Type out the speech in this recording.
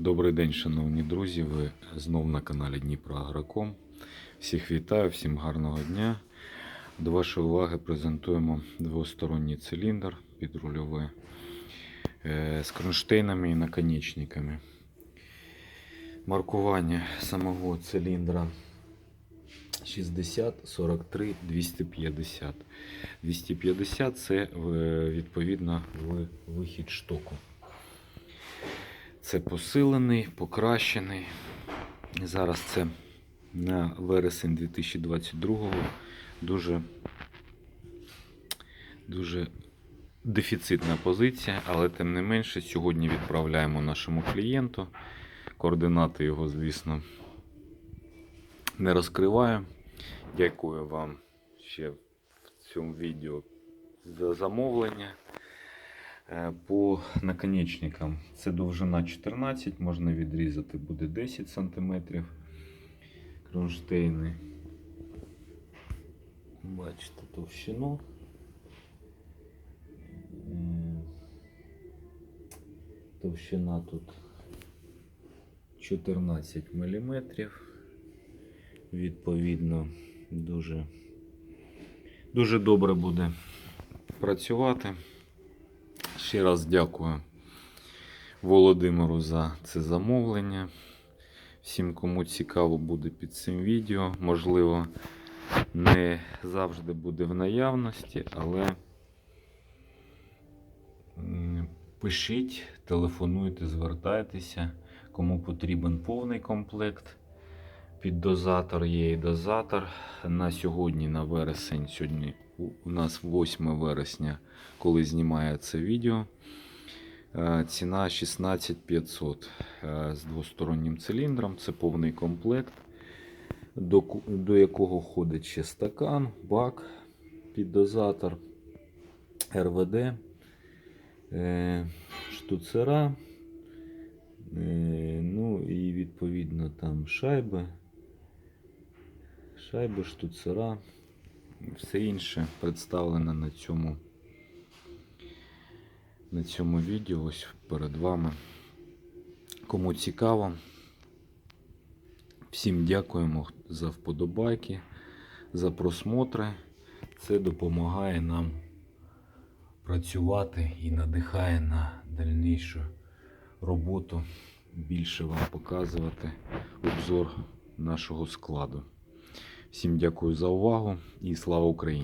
Добрий день, шановні друзі. Ви знов на каналі Дніпро Агроком. Всіх вітаю, всім гарного дня. До вашої уваги презентуємо двосторонній циліндр підрульовий е, з кронштейнами і наконечниками. Маркування самого циліндра 60, 43, 250. 250 це відповідно вихід штоку. Це посилений, покращений. Зараз це на вересень 2022 дуже, дуже дефіцитна позиція, але тим не менше сьогодні відправляємо нашому клієнту. Координати його, звісно, не розкриваю. Дякую вам ще в цьому відео за замовлення. Е, По наконечникам це довжина 14, можна відрізати буде 10 см. Кронштейни. Бачите товщину. Е, Товщина тут 14 мм. Відповідно, дуже, дуже добре буде працювати. Ще раз дякую Володимиру за це замовлення. Всім, кому цікаво буде під цим відео. Можливо, не завжди буде в наявності, але пишіть, телефонуйте, звертайтеся, кому потрібен повний комплект. Під дозатор є і дозатор. На сьогодні, на вересень, сьогодні у нас 8 вересня, коли знімає це відео. Е, Ціна 16500 е, з двостороннім циліндром. Це повний комплект, до, до якого входить ще стакан, бак під дозатор, РВД, е, штуцера. Ну і відповідно там шайби, шайби, штуцера, все інше представлено на цьому, на цьому відео ось перед вами. Кому цікаво, всім дякуємо за вподобайки, за просмотри. Це допомагає нам працювати і надихає на дальнішу роботу, більше вам показувати обзор нашого складу. Всім дякую за увагу і слава Україні!